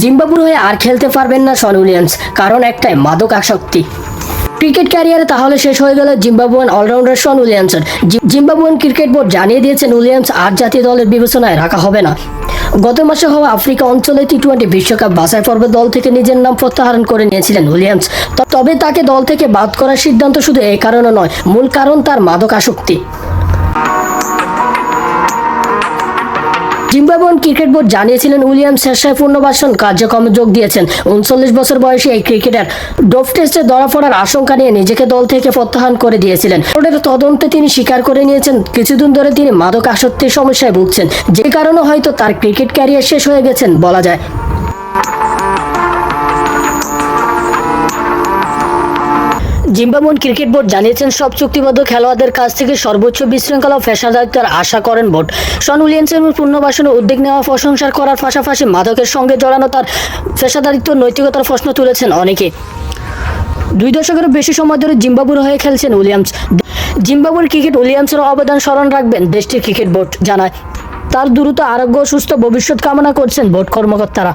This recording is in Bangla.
জিম্বাবুর হয়ে আর খেলতে পারবেন না সন উইলিয়ামস, কারণ একটাই, মাদক আসক্তি। ক্রিকেট ক্যারিয়ারে তাহলে শেষ হয়ে গেল Zimbabwean allrounder Sean Williamson Zimbabwean cricket board জানিয়ে দিয়েছেন উইলিয়ামস আর জাতীয় দলের বিবেচনায় রাখা হবে না। গত মাসে হওয়া আফ্রিকা অঞ্চলে টি টোয়েন্টি বিশ্বকাপ বাছাই পর্বে দল থেকে নিজের নাম প্রত্যাহার করে নিয়েছিলেন উইলিয়ামস। তবে তাকে দল থেকে বাদ করার সিদ্ধান্ত শুধু এই কারণে নয়, মূল কারণ তার মাদক আসক্তি। জিম্বাবুয়ান ক্রিকেট বোর্ড জানিয়েছিলেন উইলিয়াম শেষায় পূর্ণবাসন কার্যক্রমে যোগ দিয়েছেন। উনচল্লিশ বছর বয়সী এই ক্রিকেটার ডোভ টেস্টে ধরা পড়ার আশঙ্কা নিয়ে নিজেকে দল থেকে প্রত্যাহার করে দিয়েছিলেন। বোর্ডের তদন্তে তিনি স্বীকার করে নিয়েছেন, কিছুদিন ধরে তিনি মাদক আসক্তির সমস্যায় ভুগছেন। যে কারণে হয়তো তার ক্রিকেট ক্যারিয়ার শেষ হয়ে গেছেন বলা যায়। জিম্বাবুয়ান ক্রিকেট বোর্ড জানিয়েছেন, সব চুক্তিবদ্ধ খেলোয়াড়দের কাছ থেকে সর্বোচ্চ বিশৃঙ্খলা ও পেশাদারিত্বের আশা করেন বোর্ড। শন উইলিয়ামসের পুনর্বাসনে উদ্যোগ নেওয়া, প্রশংসার করার পাশাপাশি মাদকের সঙ্গে জড়ানো তার পেশাদারিত্ব নৈতিকতার প্রশ্ন তুলেছেন অনেকে। দুই দশকেরও বেশি সময় ধরে জিম্বাবুর হয়ে খেলছেন উইলিয়ামস। জিম্বাবুর ক্রিকেট উইলিয়ামসের অবদান স্মরণ রাখবেন দেশটির ক্রিকেট বোর্ড, জানায়। তার দ্রুত আরোগ্য সুস্থ ভবিষ্যৎ কামনা করছেন বোর্ড কর্মকর্তারা।